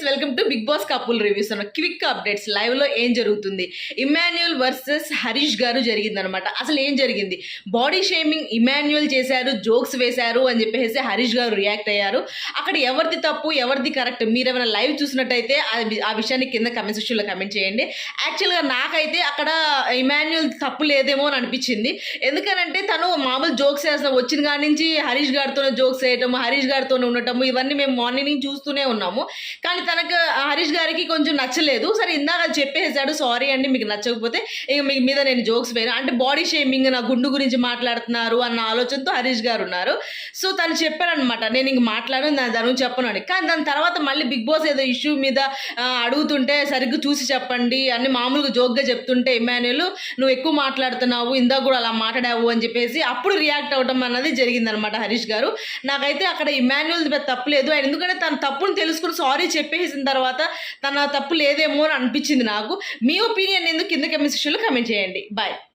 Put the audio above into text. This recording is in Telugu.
Friends welcome to Bigg Boss couple reviews అన్న క్విక్ అప్డేట్స్ లైవ్లో ఏం జరుగుతుంది? ఇమాన్యుయల్ వర్సెస్ హరీష్ గారు జరిగిందనమాట అసలు ఏం జరిగింది? బాడీ షేమింగ్ ఇమాన్యుయల్ చేశారు జోక్స్ వేశారు అని చెప్పేసి హరీష్ గారు రియాక్ట్ అయ్యారు. అక్కడ ఎవరిది తప్పు ఎవరిది కరెక్ట్ మీరు ఏమైనా లైవ్ చూసినట్టయితే ఆ- విషయాన్ని కింద కమెంట్ సెక్షన్లో కమెంట్ చేయండి. యాక్చువల్గా నాకైతే అక్కడ ఇమాన్యుయల్ తప్పు లేదేమో అని అనిపించింది. ఎందుకనంటే తను మామూలు జోక్స్ వేస్తాం వచ్చిన కాడి నుంచి హరీష్ గారితో జోక్స్ వేయటం హరీష్ గారితోనే ఉండటము ఇవన్నీ మేము మార్నింగ్ చూస్తూనే ఉన్నాము. కానీ తనకు హరీష్ గారికి కొంచెం నచ్చలేదు. సరే ఇందాక చెప్పేసాడు సారీ అండి మీకు నచ్చకపోతే ఇక మీ మీద నేను జోక్స్ పోయాను అంటే బాడీ షేమింగ్ నా గుండు గురించి మాట్లాడుతున్నారు అన్న ఆలోచనతో హరీష్ గారు ఉన్నారు. సో తను చెప్పారనమాట నేను ఇంక మాట్లాడను నా దాని గురించి చెప్పను అని. కానీ దాని తర్వాత మళ్ళీ బిగ్ బాస్ ఏదో ఇష్యూ మీద అడుగుతుంటే సరిగ్గా చూసి చెప్పండి అని మామూలుగా జోక్గా చెప్తుంటే ఇమాన్యుల్ నువ్వు ఎక్కువ మాట్లాడుతున్నావు ఇందాక కూడా అలా మాట్లాడావు అని చెప్పేసి అప్పుడు రియాక్ట్ అవ్వడం అన్నది జరిగిందనమాట హరీష్ గారు. నాకైతే అక్కడ ఇమాన్యుల్ తప్పలేదు ఆయన ఎందుకంటే తన తప్పును తెలుసుకుని సారీ చెప్పేసిన తర్వాత తన తప్పు లేదేమో అని అనిపించింది నాకు. మీ ఒపీనియన్ ఎందుకు? కింద కమెంట్ సెక్షన్లో కమెంట్ చేయండి. బాయ్